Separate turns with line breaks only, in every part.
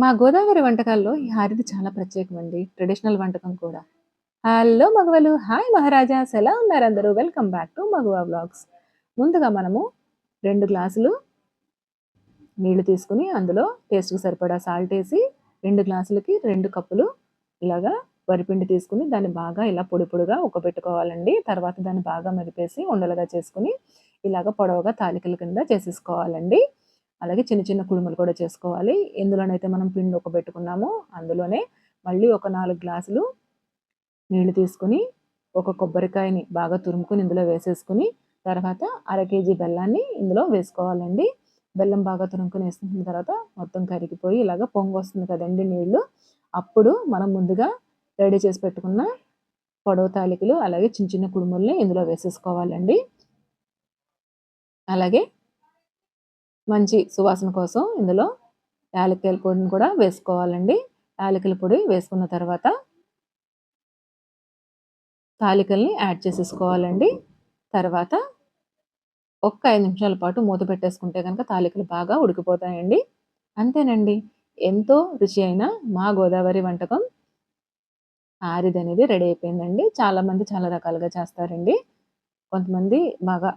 మా గోదావరి వంటకాల్లో ఈ హారిది చాలా ప్రత్యేకమండి ట్రెడిషనల్ వంటకం కూడా. హలో మగవలు హాయ్ మహారాజాస్ ఎలా ఉన్నారు అందరూ. Welcome back to Maguva blogs ముందుగా మనము రెండు గ్లాసులు నీళ్ళు తీసుకుని అందులో టేస్ట్కి సరిపడా సాల్ట్ వేసి రెండు గ్లాసులకి రెండు కప్పులు ఇలాగా వరిపిండి తీసుకుని దాన్ని బాగా ఇలా పొడి పొడిగా ఉక్కబెట్టుకోవాలండి తర్వాత దాన్ని బాగా మెరిపేసి ఉండలుగా చేసుకుని ఇలాగ పొడవుగా తాలికల కింద చేసేసుకోవాలండి. అలాగే చిన్న చిన్న కుడుములు కూడా చేసుకోవాలి. ఎందులోనైతే మనం పిండి ఒక పెట్టుకున్నామో అందులోనే మళ్ళీ ఒక నాలుగు గ్లాసులు నీళ్ళు తీసుకుని ఒక కొబ్బరికాయని బాగా తురుముకుని ఇందులో వేసేసుకుని తర్వాత అర కేజీ బెల్లాన్ని ఇందులో వేసుకోవాలండి. బెల్లం బాగా తురుముకుని వేసుకున్న తర్వాత మొత్తం కరిగిపోయి ఇలాగ పొంగు వస్తుంది కదండి నీళ్ళు. అప్పుడు మనం ముందుగా రెడీ చేసి పెట్టుకున్న పొడవు తాలికలు అలాగే చిన్న చిన్న కుడుముల్ని ఇందులో వేసేసుకోవాలండి. అలాగే మంచి సువాసన కోసం ఇందులో యాలక్కాయల పొడిని కూడా వేసుకోవాలండి. యాలకల పొడి వేసుకున్న తర్వాత తాలికల్ని యాడ్ చేసేసుకోవాలండి. తర్వాత ఒక్క ఐదు నిమిషాల పాటు మూత పెట్టేసుకుంటే కనుక తాలికలు బాగా ఉడికిపోతాయండి. అంతేనండి. ఎంతో రుచి అయిన మా గోదావరి వంటకం ఆరిది అనేది రెడీ అయిపోయిందండి. చాలామంది చాలా రకాలుగా చేస్తారండి. కొంతమంది బాగా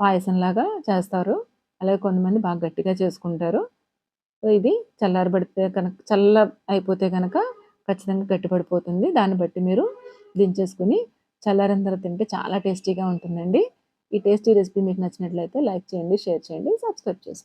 పాయసంలాగా చేస్తారు. అలాగే కొంతమంది బాగా గట్టిగా చేసుకుంటారు. సో ఇది చల్లారబడితే కనుక చల్ల అయిపోతే కనుక ఖచ్చితంగా గట్టిపడిపోతుంది. దాన్ని బట్టి మీరు దించేసుకుని చల్లారిన తర్వాత తింటే చాలా టేస్టీగా ఉంటుందండి. ఈ టేస్టీ రెసిపీ మీకు నచ్చినట్లయితే లైక్ చేయండి షేర్ చేయండి సబ్స్క్రైబ్ చేసుకోండి.